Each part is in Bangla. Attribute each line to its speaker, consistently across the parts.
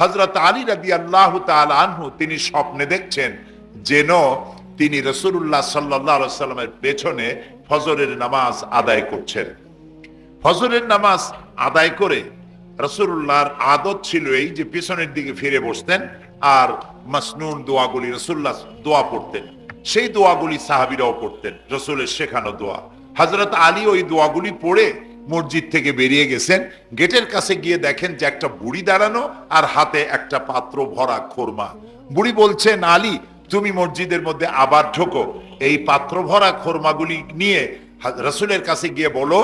Speaker 1: হজরত আলী রাদি আল্লাহ আনহু তিনি স্বপ্নে দেখছেন যেন তিনি রসুল্লাহ সাল্লাহ সাল্লামের পেছনে ফজরের নামাজ আদায় করছেন। ফজরের নামাজ আদায় করে রসুল্লাহর আদত ছিল এই যে পিছনের দিকে ফিরে বসতেন আর মাসনুন দোয়াগুলি রসুল্লাহ দোয়া পড়তেন। সেই দোয়াগুলি সাহাবিরাও পড়তেন, রসুলের শেখানো দোয়া। হজরত আলী ওই দোয়াগুলি পড়ে মসজিদ থেকে বেরিয়ে গেছেন, গেটের কাছে গিয়ে দেখেন যে একটা বুড়ি দাঁড়ানো আর হাতে একটা পাত্র ভরা খোরমা। বুড়ি বলছেন আলী তুমি মসজিদের মধ্যে আবার ঢোকো। এই পাত্র ভরা খোরমাগুলি নিয়ে রসুলের কাছে গিয়ে বলো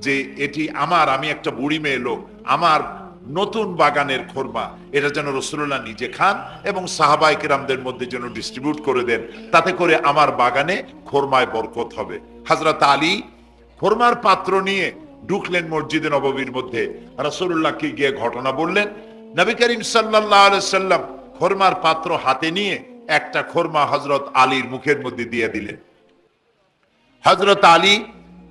Speaker 1: যে, এটি আমার, আমি একটা বুড়ি মেয়ে লোক। আমার নতুন বাগানের খোরমা। এটা যেন রসুল্লাহ নিজে খান এবং সাহাবাই কিরামদের মধ্যে যেন ডিস্ট্রিবিউট করে দেন। তাতে করে আমার বাগানে খোরমায় বরকত হবে। হাজরত আলী খোরমার পাত্র নিয়ে ঢুকলেন মসজিদে নববীর মধ্যে। রসুল্লাহকে গিয়ে ঘটনা বললেন, নবী করিম সাল্লাহ সাল্লাম খোরমার পাত্র হাতে নিয়ে একটা খোরমা হজরত আলীর মুখের মধ্যে দিয়ে দিলেন। হজরত আলী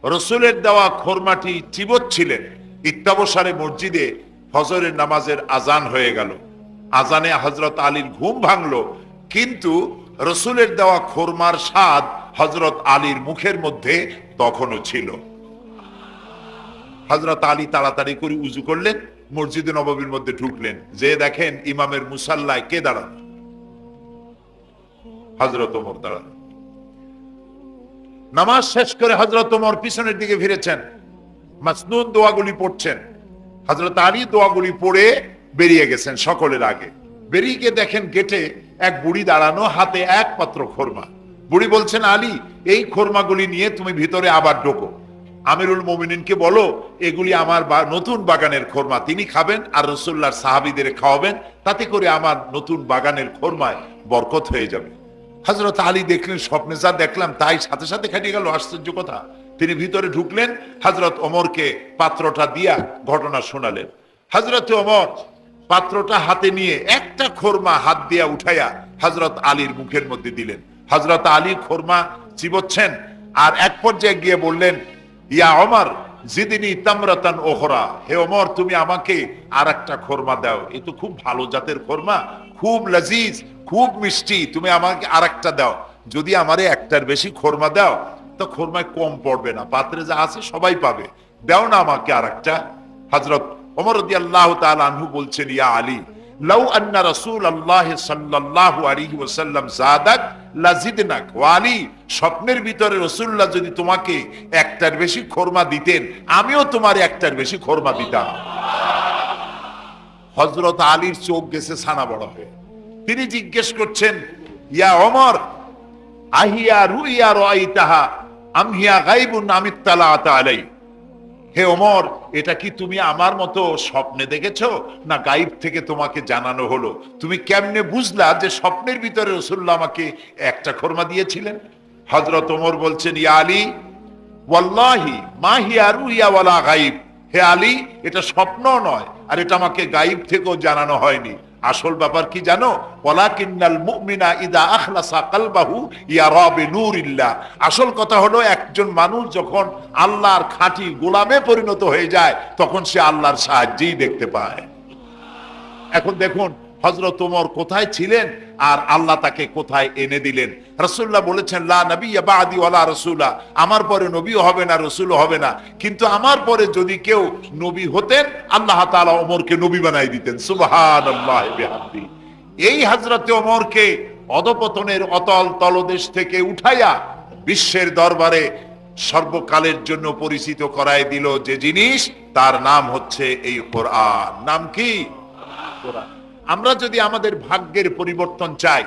Speaker 1: রসুলের দেওয়া খোরমাটি চিবচ্ছিলেন ইত্যাবসারে মসজিদে ফজরের নামাজের আজান হয়ে গেল। আজানে হজরত আলীর ঘুম ভাঙল, কিন্তু রসুলের দেওয়া খোরমার স্বাদ হজরত আলীর মুখের মধ্যে তখনও ছিল। হজরত আলী তাড়াতাড়ি করে উজু করলেন, মসজিদে নববীর মধ্যে ঢুকলেন। যে দেখেন ইমামের মুসাল্লায় কে দাঁড়ানো? হজরত ওমর দাঁড়ানো। নামাজ শেষ করে হজরত ওমর পিছনের দিকে ফিরেছেন। মাসনুন দোয়াগুলি পড়ছেন। হজরত আলী দোয়াগুলি পড়ে বেরিয়ে গেছেন সকলের আগে। বেরিয়ে গিয়ে দেখেন গেটে এক বুড়ি দাঁড়ানো, হাতে এক পাত্র খোরমা। বুড়ি বলছেন, আলী, এই খোরমাগুলি নিয়ে তুমি ভিতরে আবার ঢোকো। আমিরুল মোমিনিনকে বলো, এগুলি আমার নতুন বাগানের খোরমা। তিনি খাবেন আর রসুল্লার সাহাবিদের খাওয়াবেন, তাতে করে আমার নতুন বাগানের খোরমায় বরকত হয়ে যাবে। হজরত আলী দেখলেন, স্বপ্নে যা দেখলাম তাই সাথে সাথে খেটে গেল, আশ্চর্য কথা। তিনি ভিতরে ঢুকলেন হজরত ওমরকে পাত্রটা দিয়া ঘটনা শোনালেন। হজরত ওমর পাত্রটা হাতে নিয়ে একটা খোরমা হাত দিয়া উঠাইয়া হজরত আলীর মুখের মধ্যে দিলেন। হজরত আলী খোরমা চিবচ্ছেন আর এক পর্যায়ে গিয়ে বললেন ইয়া অমর জিদিনী তামরাতান ওহরা হে অমর তুমি আমাকে আর একটা খোরমা দাও। এ তো খুব ভালো জাতের খোরমা, খুব লজিজ, খুব মিষ্টি। তুমি আমাকে আর একটা দাও। যদি আমারে একটার বেশি খোরমা দাও, তো খোরমায় কম পড়বে না, পাত্রে যা আছে সবাই পাবে। দাও না আমাকে আর একটা হজরত ওমর আল্লাহ আনহু বলছেন, ইয়া আলী লাউ আন্না স্বপ্নের ভিতরে যদি তোমাকে একটার বেশি খোরমা দিতেন, আমিও তোমার একটার বেশি খোরমা দিতাম। হযরত আলীর চোখ গেছে ছানা বড় হয়ে। তিনি জিজ্ঞেস করছেন, ইয়া ওমর, আহিয়া রুইয়া রাইতাহা আম হিয়া গায়বুন আলাই হে ওমর এটা কি তুমি আমার মতো স্বপ্নে দেখেছ? না গাইব থেকে তোমাকে জানানো হলো? তুমি কেমনে বুঝলা যে স্বপ্নের ভিতরে রসুল্লাহ আমাকে একটা খরমা দিয়েছিলেন? হজরত ওমর বলছেন, ইয়া আলী, ওয়াল্লাহি, মা হিয়া রুইয়া ওয়ালা গাইব। হে আলী, এটা স্বপ্ন নয়, আর এটা আমাকে গাইব থেকেও জানানো হয়নি। আসল ব্যাপার কি জানো? ইয়ারা বিনুরিল্লাহ আসল কথা হলো, একজন মানুষ যখন আল্লাহর খাঁটি গোলামে পরিণত হয়ে যায়, তখন সে আল্লাহর সাহায্যেই দেখতে পায়। এখন দেখুন হজরত ওমর কোথায় ছিলেন আর আল্লাহ তাকে কোথায় এনে দিলেন? রসুল্লাহ বলেছেন, লা নবী বাদি ওয়ালা রসুল্লাহ আমার পরে নবীও হবে না, রসুলও হবে না। কিন্তু আমার পরে যদি কেউ নবী হতেন, আল্লাহ তাআলা ওমরকে নবী বানাই দিতেন। বিহামদি। এই হযরতে ওমরকে অধপতনের অতল তলদেশ থেকে উঠাইয়া বিশ্বের দরবারে সর্বকালের জন্য পরিচিত করায় দিল যে জিনিস, তার নাম হচ্ছে এই কোরআন। নাম কি? কোরআন। আমরা যদি আমাদের ভাগ্যের পরিবর্তন চাই,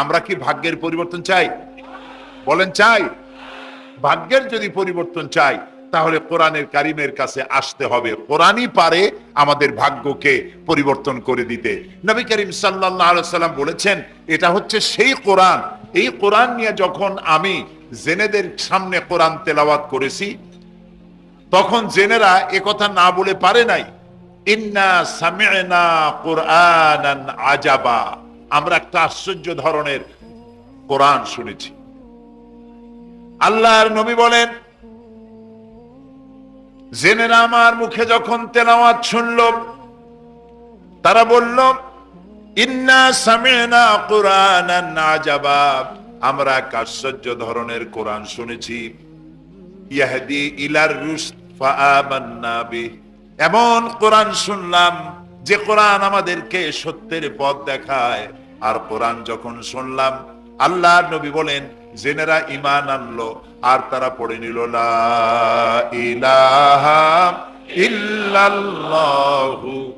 Speaker 1: আমরা কি ভাগ্যের পরিবর্তন চাই? বলেন চাই। ভাগ্যের যদি পরিবর্তন চাই, তাহলে কোরআনের কারিমের কাছে আসতে হবে। কোরআনই পারে আমাদের ভাগ্যকে পরিবর্তন করে দিতে। নবী করিম সাল্লাম বলেছেন, এটা হচ্ছে সেই কোরআন। এই কোরআন নিয়ে যখন আমি জেনেদের সামনে কোরআন তেলাওয়াত করেছি, তখন জেনেরা একথা না বলে পারে নাই। ইন্না সামি'না কুরআনান আজাবা। আমরা একটা আশ্চর্য ধরনের কোরআন শুনেছি। আল্লাহর নবী বলেন জেনেরা আমার মুখে যখন তেলাওয়াত শুনল, তারা বলল, ইন্না সামিনা কুরআনান আজাবা। আমরা এক আশ্চর্য ধরনের কোরআন শুনেছি। ইয়াহদি ইলার রুশদ ফাআমান্না বিহ। এমন কোরআন শুনলাম যে কোরআন আমাদেরকে সত্যের পথ দেখায়। আর কোরআন যখন শুনলাম, আল্লাহ নবী বলেন জেনেরা ইমান আনলো। আর তারা পড়ে নিল ইল্লাল্লাহু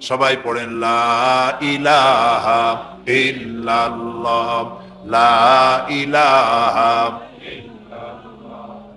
Speaker 1: সবাই পড়েন, লা ইলাহা ইল্লাল্লাহ। লা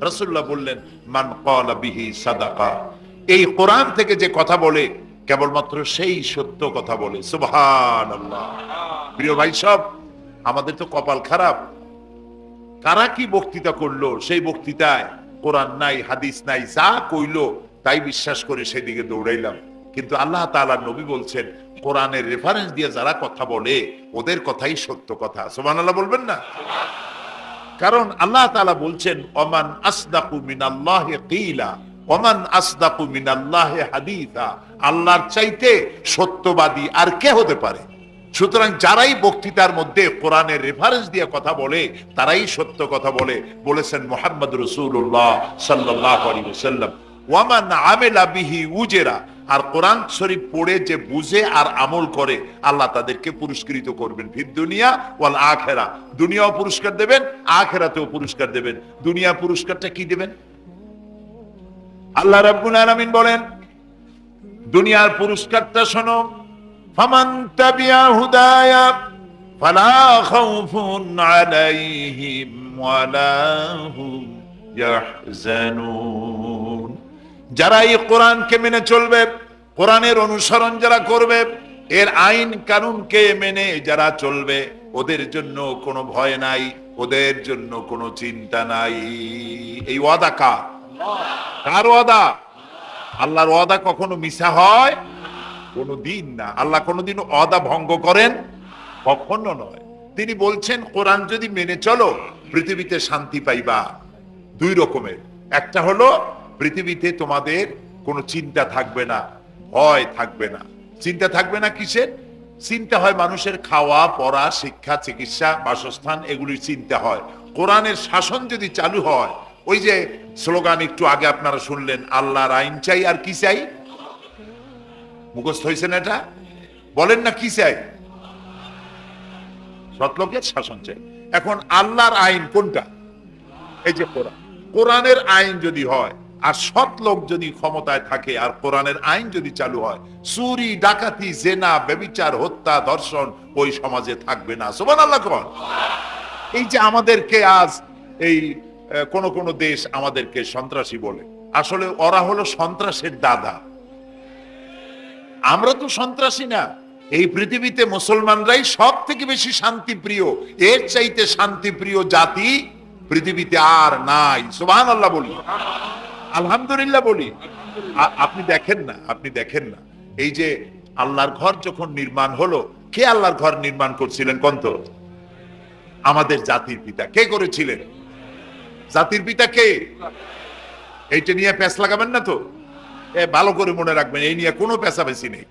Speaker 1: রাসূলুল্লাহ। বললেন, মান বিহি সাদাকা। এই কোরআন থেকে যে কথা বলে, কেবলমাত্র সেই সত্য কথা বলে। প্রিয় ভাই সব, আমাদের তো কপাল খারাপ। কারা কি বক্তৃতা করল? সেই বক্তৃতায় কোরআন নাই, হাদিস নাই, যা কইলো, তাই বিশ্বাস করে সেদিকে দৌড়াইলাম। কিন্তু আল্লাহ তাআলা নবী বলছেন, কোরআনের রেফারেন্স দিয়ে যারা কথা বলে, ওদের কথাই সত্য কথা। সুবহানাল্লাহ বলবেন না? কারণ আল্লাহ তাআলা বলছেন, ওমান আসদাকু মিনাল্লাহি কিলা, ওমান আসদাকু মিনাল্লাহি হাদিসা। আল্লাহর চাইতে সত্যবাদী আর কে হতে পারে? সুতরাং যারাই বক্তৃতার মধ্যে কোরআনের রেফারেন্স দিয়ে কথা বলে, তারাই সত্য কথা বলে, বলেছেন মোহাম্মদ রসুল্লাহ সাল্লাহ আলী ওয়ামান আমেলা বিহি উজেরা আর কোরআন শরীফ পড়ে যে বুঝে আর আমল করে, আল্লাহ তাদেরকে পুরস্কৃত করবেন। ফির দুনিয়া ওয়াল আখেরা। দুনিয়াও পুরস্কার দেবেন, আখেরাতেও পুরস্কার দেবেন। দুনিয়া পুরস্কারটা কি দেবেন? আল্লাহ রাব্বুল আলামিন বলেন, দুনিয়ার পুরস্কারটা শোনো, ফামান তাবিয়া হুদায়া ফালা খাউফুন আলাইহিম ওয়ালা হুম ইয়াহজানুন। যারা এই কোরআনকে মেনে চলবে, কোরআনের অনুসরণ যারা করবে, এর আইন কানুনকে মেনে যারা চলবে, ওদের জন্য কোনো ভয় নাই, ওদের জন্য কোনো চিন্তা নাই। এই ওয়াদা কার? কার ওয়াদা? আল্লাহর ওয়াদা কখনো মিশা হয়? কোনো দিন না। আল্লাহ কোনোদিন অদা ভঙ্গ করেন? কখনো নয়। তিনি বলছেন, কোরআন যদি মেনে চলো, পৃথিবীতে শান্তি পাইবা। দুই রকমের। একটা হলো পৃথিবীতে তোমাদের কোনো চিন্তা থাকবে না, ভয় থাকবে না। চিন্তা থাকবে না কিসের? চিন্তা হয় মানুষের খাওয়া, পড়া, শিক্ষা, চিকিৎসা, বাসস্থান এগুলির চিন্তা হয়। কোরআনের শাসন যদি চালু হয়, ওই যে স্লোগান একটু আগে আপনারা শুনলেন, আল্লাহর আইন চাই আর কি চাই? মুখস্থ হয়েছে না এটা? বলেন না কি চাই? সৎলোকের শাসন চাই। এখন আল্লাহর আইন কোনটা? এই যে কোরআন। কোরআনের আইন যদি হয় আর সৎ লোক যদি ক্ষমতায় থাকে, আর কোরআনের আইন যদি চালু হয়, চুরি, ডাকাতি, জেনা বেবিচার হত্যা, ধর্ষণ ওই সমাজে থাকবে না। সোমান আল্লাহ কন। এই যে আমাদেরকে আজ এই কোন কোন দেশ আমাদেরকে সন্ত্রাসী বলে। আসলে ওরা হলো সন্ত্রাসের দাদা। আমরা তো সন্ত্রাসী না। এই পৃথিবীতে মুসলমানরাই সব থেকে বেশি শান্তিপ্রিয়। এর চাইতে শান্তিপ্রিয় জাতি পৃথিবীতে আর নাই। সুবহান আল্লাহ বলি। আলহামদুলিল্লাহ বলি। আপনি দেখেন না, আপনি দেখেন না। এই যে আল্লাহর ঘর যখন নির্মাণ হলো, কে আল্লাহর ঘর নির্মাণ করছিলেন কন্ত? আমাদের জাতির পিতা। কে করেছিলেন? জাতির পিতা কে? এইটা নিয়ে প্যাঁচ লাগাবেন না তো? এ, ভালো করে মনে রাখবেন, এই নিয়ে কোনো পেশাবেশি নেই।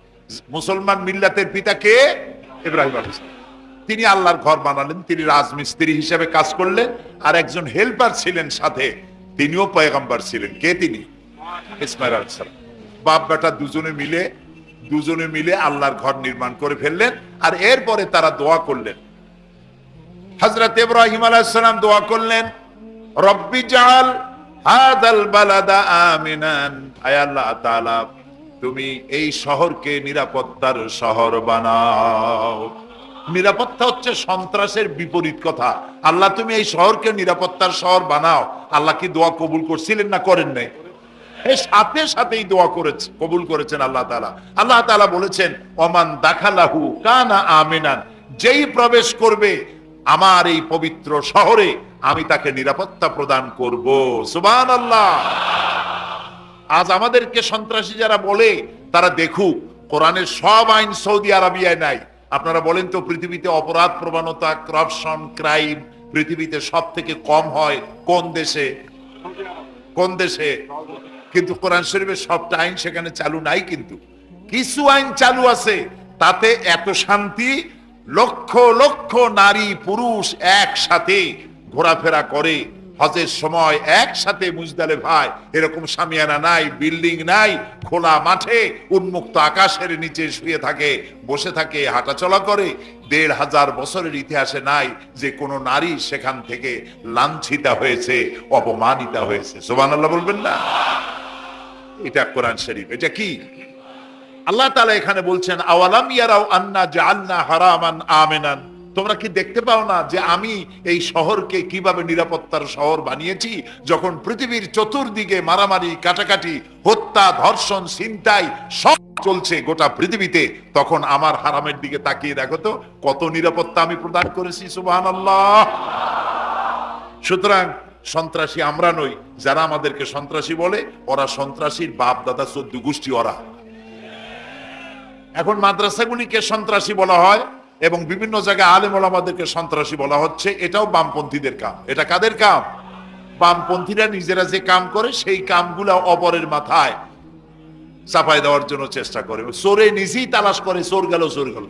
Speaker 1: মুসলমান মিল্লাতের পিতা কে? ইব্রাহিম তিনি আল্লাহর ঘর বানালেন, তিনি রাজমিস্ত্রি হিসেবে কাজ করলেন, আর একজন হেল্পার ছিলেন সাথে। তিনিও পয়গম্বর ছিলেন। কে তিনি? ইসমাইল আলাইহিস সালাম। বাপ বেটা দুজনে মিলে দুজনে মিলে আল্লাহর ঘর নির্মাণ করে ফেললেন আর এরপরে তারা দোয়া করলেন। হজরত ইব্রাহিম আলাইসালাম দোয়া করলেন, রব্বি জাল হাদাল বালাদা আমিনান। আয় আল্লাহ তাআলা, তুমি এই শহরকে নিরাপত্তার শহর বানাও। নিরাপত্তা হচ্ছে সন্ত্রাসের বিপরীত কথা। আল্লাহ, তুমি এই শহরকে নিরাপত্তার শহর বানাও। আল্লাহ কি দোয়া কবুল করছিলেন না করেন নাই? সাথে সাথেই দোয়া করেছে, কবুল করেছেন আল্লাহ তাআলা। আল্লাহ তাআলা বলেছেন, ওমান দাখালাহু কানা আমিনান যেই প্রবেশ করবে আমার এই পবিত্র শহরে, আমি তাকে নিরাপত্তা প্রদান করব। সুবহানাল্লাহ। আজ আমাদেরকে সন্ত্রাসী যারা বলে, তারা দেখুক, কোরআনের সব আইন সৌদি আরবিয়ায় নাই। আপনারা বলেন তো, পৃথিবীতে অপরাধ, প্রবণতা করাপশন ক্রাইম পৃথিবীতে সব থেকে কম হয় কোন দেশে? কোন দেশে? কিন্তু কোরআন শরীফের সবটা আইন সেখানে চালু নাই কিন্তু। কিছু আইন চালু আছে, তাতে এত শান্তি, লক্ষ লক্ষ নারী, পুরুষ একসাথে ঘোরাফেরা করে। হজের সময় একসাথে মুজদালে ভাই এরকম সামিয়ানা নাই, বিল্ডিং নাই, খোলা মাঠে উন্মুক্ত আকাশের নিচে শুয়ে থাকে, বসে থাকে, হাঁটাচলা করে। দেড় হাজার বছরের ইতিহাসে নাই যে কোনো নারী সেখান থেকে লাঞ্ছিতা হয়েছে, অপমানিতা হয়েছে। সোমান আল্লাহ বলবেন না? এটা কোরআন শরীফ। এটা কি? আল্লাহ তাআলা এখানে বলছেন, আওয়ালাম ইয়ারাও আন্না জাআলনা হারামান আমিনান? তোমরা কি দেখতে পাও না যে আমি এই শহরকে কীভাবে নিরাপত্তার শহর বানিয়েছি? যখন পৃথিবীর চতুর্দিকে মারামারি, কাটাকাটি, হত্যা, ধর্ষণ, ছিনতাই সব চলছে গোটা পৃথিবীতে, তখন আমার হারামের দিকে তাকিয়ে দেখো তো, কত নিরাপত্তা আমি প্রদান করেছি, সুবহানাল্লাহ। সুতরাং সন্ত্রাসী আমরা নই, যারা আমাদেরকে সন্ত্রাসী বলে, ওরা সন্ত্রাসীর বাপ, দাদা চোদ্দ গোষ্ঠী ওরা। এখন মাদ্রাসাগুলিকে সন্ত্রাসী বলা হয়। এবং বিভিন্ন জায়গায় আলেম ওলামাদেরকে সন্ত্রাসী বলা হচ্ছে, এটাও বামপন্থীদের কাম। এটা কাদের কাম? বামপন্থীরা নিজেরা যে কাম করে, সেই কামগুলা অপরের মাথায় চাপাই দেওয়ার জন্য চেষ্টা করে। চোরে নিজেই তালাশ করে, চোর গেল চোর গেল।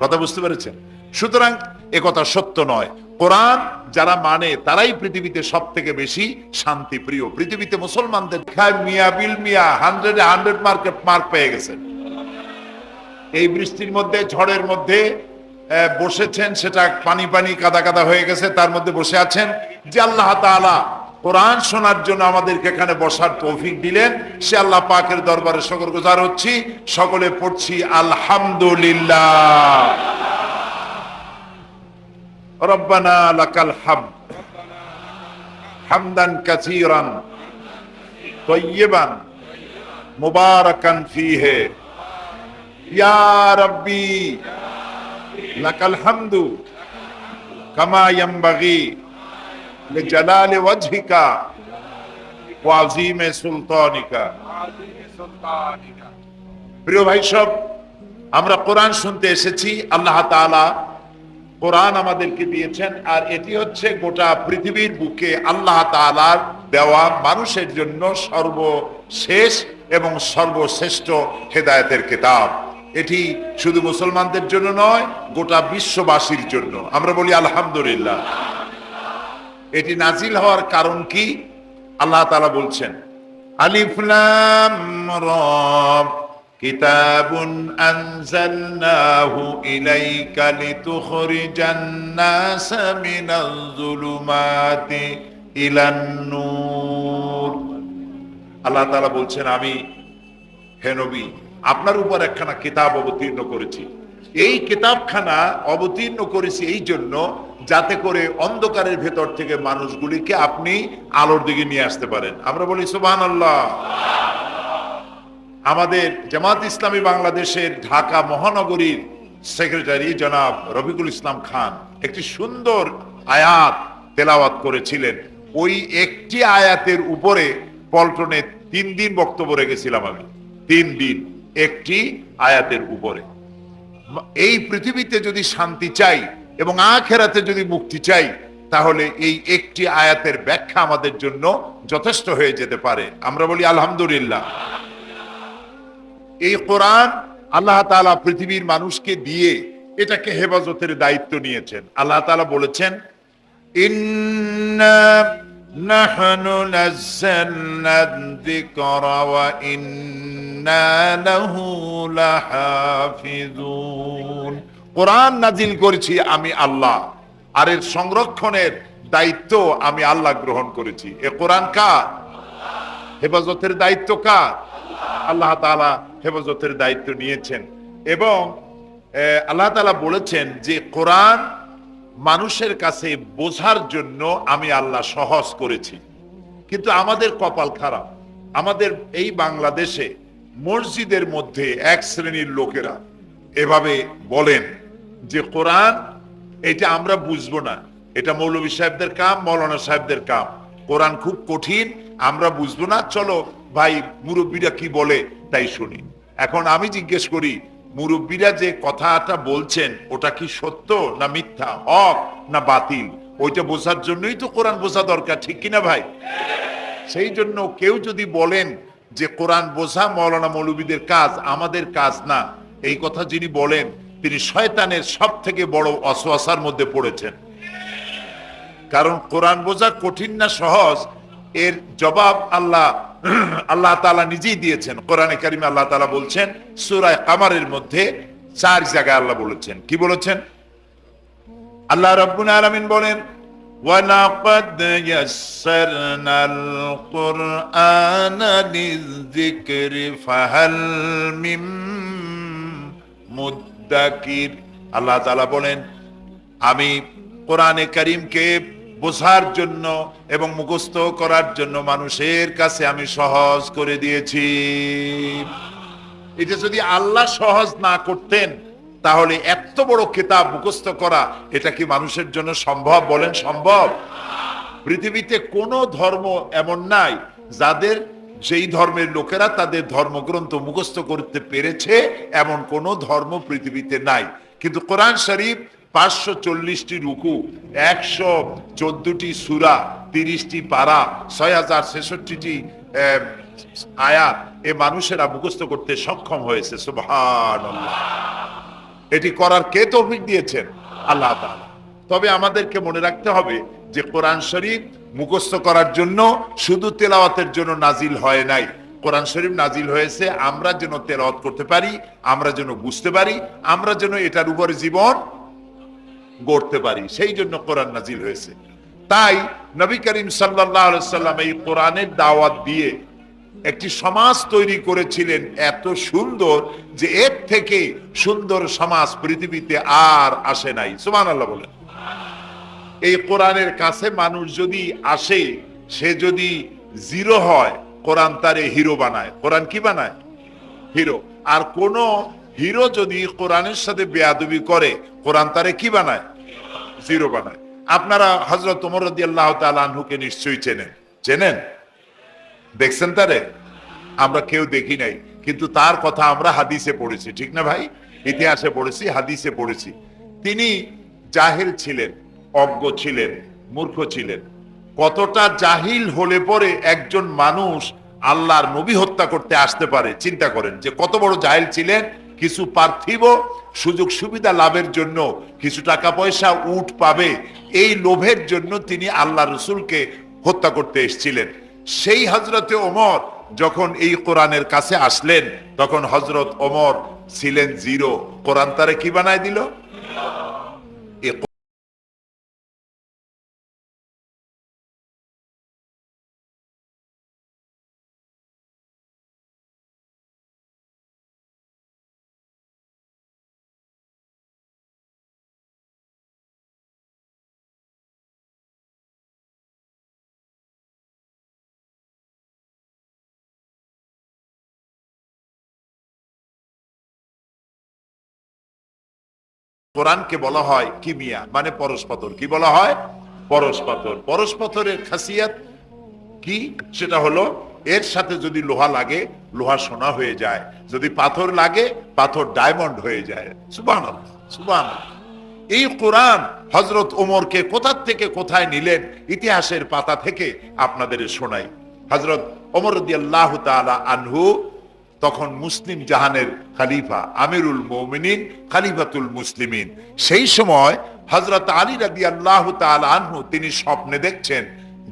Speaker 1: কথা বুঝতে পেরেছেন? সুতরাং এ কথা সত্য নয়। কোরআন যারা মানে তারাই পৃথিবীতে সব থেকে বেশি শান্তি প্রিয় পৃথিবীতে মুসলমানদের মিয়া বিল মিয়া হান্ড্রেডে হান্ড্রেড মার্কেট মার্ক পেয়ে গেছেন। এই বৃষ্টির মধ্যে ঝড়ের মধ্যে আহ, বসেছেন সেটা পানি পানি কাদা কাদা হয়ে গেছে তার মধ্যে বসে আছেন যে আল্লাহ তাআলা কোরআন শোনার জন্য আমাদেরকে এখানে বসার তৌফিক দিলেন সে আল্লাহ পাকের দরবারে সকল গুজার হচ্ছি সকলে পড়ছি আলহামদুলিল্লাহ রব্বানা লাকাল হামদ হামদান কাসীরান طيبا مباركا فيه ওয়াজহিকা সুলতানিকা। প্রিয় আমরা কোরআন শুনতে এসেছি, আল্লাহ তাআলা কোরআন আমাদেরকে দিয়েছেন, আর এটি হচ্ছে গোটা পৃথিবীর বুকে আল্লাহ তালার দেওয়া মানুষের জন্য সর্বশেষ এবং সর্বশ্রেষ্ঠ হেদায়তের কিতাব। এটি শুধু মুসলমানদের জন্য নয়, গোটা বিশ্ববাসীর জন্য। আমরা বলি, আলহামদুলিল্লাহ। এটি নাজিল হওয়ার কারণ কি? আল্লাহ তালা বলছেন আলিফলাম কিতাবুন ইলান আল্লাহ বলছেন, আমি হেনবি আপনার উপর একখানা কিতাব অবতীর্ণ করেছি। এই কিতাবখানা অবতীর্ণ করেছি এই জন্য যাতে করে অন্ধকারের ভেতর থেকে মানুষগুলিকে আপনি আলোর দিকে নিয়ে আসতে পারেন। আমরা বলি, সুবহানাল্লাহ। আমাদের জামাত ইসলামী বাংলাদেশের ঢাকা মহানগরীর সেক্রেটারি জনাব রফিকুল ইসলাম খান একটি সুন্দর আয়াত তেলাওয়াত করেছিলেন। ওই একটি আয়াতের উপরে পল্টনে তিন দিন বক্তব্য রেখেছিলাম আমি। তিন দিন। একটি আয়াতের উপরে। এই পৃথিবীতে যদি শান্তি চাই এবং আখেরাতে যদি মুক্তি চাই, তাহলে এই একটি আয়াতের ব্যাখ্যা আমাদের জন্য যথেষ্ট হয়ে যেতে পারে। আমরা বলি, আলহামদুলিল্লাহ। এই কোরআন আল্লাহ তাআলা পৃথিবীর মানুষকে দিয়ে এটাকে হেফাজতের দায়িত্ব নিয়েছেন। আল্লাহ তাআলা বলেছেন নাযালনা যিকরা ওয়া ইন্না লাহু লাহাফিজুন কোরআন নাজিল করেছি আমি আল্লাহ। আর এর সংরক্ষণের দায়িত্ব আমি আল্লাহ গ্রহণ করেছি। এ কোরআন কার? হেফাজতের দায়িত্ব কার? আল্লাহ। তাআলা হেফাজতের দায়িত্ব নিয়েছেন। এবং আল্লাহ তাআলা বলেছেন যে কোরআন মানুষের কাছে বোঝার জন্য আমি আল্লাহ সহজ করেছি। কিন্তু আমাদের কপাল খারাপ। আমাদের এই বাংলাদেশে মসজিদের মধ্যে এক শ্রেণির লোকেরা এভাবে বলেন যে, কোরআন, এটা আমরা বুঝব না। এটা মৌলবী সাহেবদের কাম, মৌলানা সাহেবদের কাম। কোরআন খুব কঠিন, আমরা বুঝব না। চলো ভাই, মুরব্বীরা কি বলে তাই শুনি। এখন আমি জিজ্ঞেস করি মুরব্বীরা যে কথাটা বলছেন, ওটা কি সত্য না মিথ্যা? হক না বাতিল? ওইটা বোঝার জন্যই তো কোরআন বোঝা দরকার, ঠিক কিনা ভাই? সেই জন্য কেউ যদি বলেন যে কোরআন বোঝা মৌলানা মৌলবীদের কাজ, আমাদের কাজ না, এই কথা যিনি বলেন, তিনি শয়তানের সব থেকে বড় অসোয়াশার মধ্যে পড়েছেন। কারণ কোরআন বোঝা কঠিন না সহজ, এর জবাব আল্লাহ আল্লাহ তাআলা নিজেই দিয়েছেন কোরআনে কারিমে আল্লাহ তাআলা বলছেন সূরায়ে কামারের মধ্যে চার জায়গায় আল্লাহ বলেছেন কি বলেছেন আল্লাহ রাব্বুল আলামিন বলেন ولقد يسرنا القرآن للذكر فهل من মুদ্দাকির আল্লাহ তাআলা বলেন আমি কোরআনে কারিমকে বোঝার জন্য এবং মুখস্থ করার জন্য মানুষের কাছে আমি সহজ করে দিয়েছি। এটা যদি আল্লাহ সহজ না করতেন, তাহলে এত বড় কিতাব মুখস্থ করা, এটা কি মানুষের জন্য সম্ভব বলেন সম্ভব? পৃথিবীতে কোনো ধর্ম এমন নাই, যাদের যেই ধর্মের লোকেরা তাদের ধর্মগ্রন্থ মুখস্থ করতে পেরেছে, এমন কোনো ধর্ম পৃথিবীতে নাই। কিন্তু কোরআন শরীফ পাঁচশো চল্লিশটি রুকু, একশো চোদ্দটি সুরা, তিরিশটি পারা, ছয় হাজার ছেষট্টিটি আয়াত এ মানুষেরা মুখস্থ করতে সক্ষম হয়েছে। সুবহানাল্লাহ। এটি করার কে তৌফিক দিয়েছেন? আল্লাহ তবে আমাদেরকে মনে রাখতে হবে যে কোরআন শরীফ মুখস্থ করার জন্য শুধু তেলাওয়াতের জন্য নাজিল হয় নাই। কোরআন শরীফ নাজিল হয়েছে, আমরা যেন তেলাওয়াত করতে পারি, আমরা যেন বুঝতে পারি, আমরা যেন এটার উপরে জীবন গড়তে পারি, সেই জন্য কোরআন নাজিল হয়েছে। তাই নবী করিম সাল্লাম এই কোরআনের দাওয়াত দিয়ে একটি সমাজ তৈরি করেছিলেন এত সুন্দর যে এর থেকে সুন্দর সমাজ পৃথিবীতে আর আসে নাই। সুবহানাল্লাহ বলেন। এই কোরআনের কাছে মানুষ যদি আসে, সে যদি জিরো হয়, কোরআন তারে হিরো বানায়। কোরআন কি বানায়? হিরো। আর কোন হিরো যদি কোরআনের সাথে বেয়াদবি করে, কোরআন তারে কি বানায়? জিরো বানায়। আপনারা হজরত ওমর রাদিয়াল্লাহু তাআলা আনহুকে নিশ্চয়ই চেনেন। চেনেন? দেখছেন তারে? আমরা কেউ দেখি নাই। কিন্তু তার কথা আমরা হাদিসে পড়েছি, ঠিক না ভাই? ইতিহাসে পড়েছি, হাদিসে পড়েছি। তিনি জাহিল ছিলেন, অজ্ঞ ছিলেন, মূর্খ ছিলেন। কতটা জাহিল হলে পরে একজন মানুষ আল্লাহর নবী হত্যা করতে আসতে পারে, চিন্তা করেন যে কত বড় জাহিল ছিলেন কিছু পার্থিব সুযোগ সুবিধা লাভের জন্য কিছু টাকা পয়সা উঠ পাবে। এই লোভের জন্য তিনি আল্লাহ রসুলকে হত্যা করতে এসেছিলেন। সেই হজরতে ওমর যখন এই কোরআনের কাছে আসলেন, তখন হজরত ওমর ছিলেন জিরো। কোরআন তারে কি বানায় দিল? কোরআনকে বলা হয় কিমিয়া মানে পরশ পাথর। কি বলা হয়? পরশ পাথর। পরশ পাথরের খাসিয়াত কি? সেটা হলো, এর সাথে যদি লোহা লাগে, লোহা সোনা হয়ে যায়। যদি পাথর লাগে, পাথর ডায়মন্ড হয়ে যায়। সুবান সুবান এই কোরআন হজরত ওমরকে কোথার থেকে কোথায় নিলেন? ইতিহাসের পাতা থেকে আপনাদের শোনাই। হজরত ওমর আল্লাহ আনহু তখন মুসলিম জাহানের খালিফা আমিরুল মৌমিনিন, খালিফাতুল মুসলিমিন। সেই সময় হজরত আলী রাদি আল্লাহ আনহু তিনি স্বপ্নে দেখছেন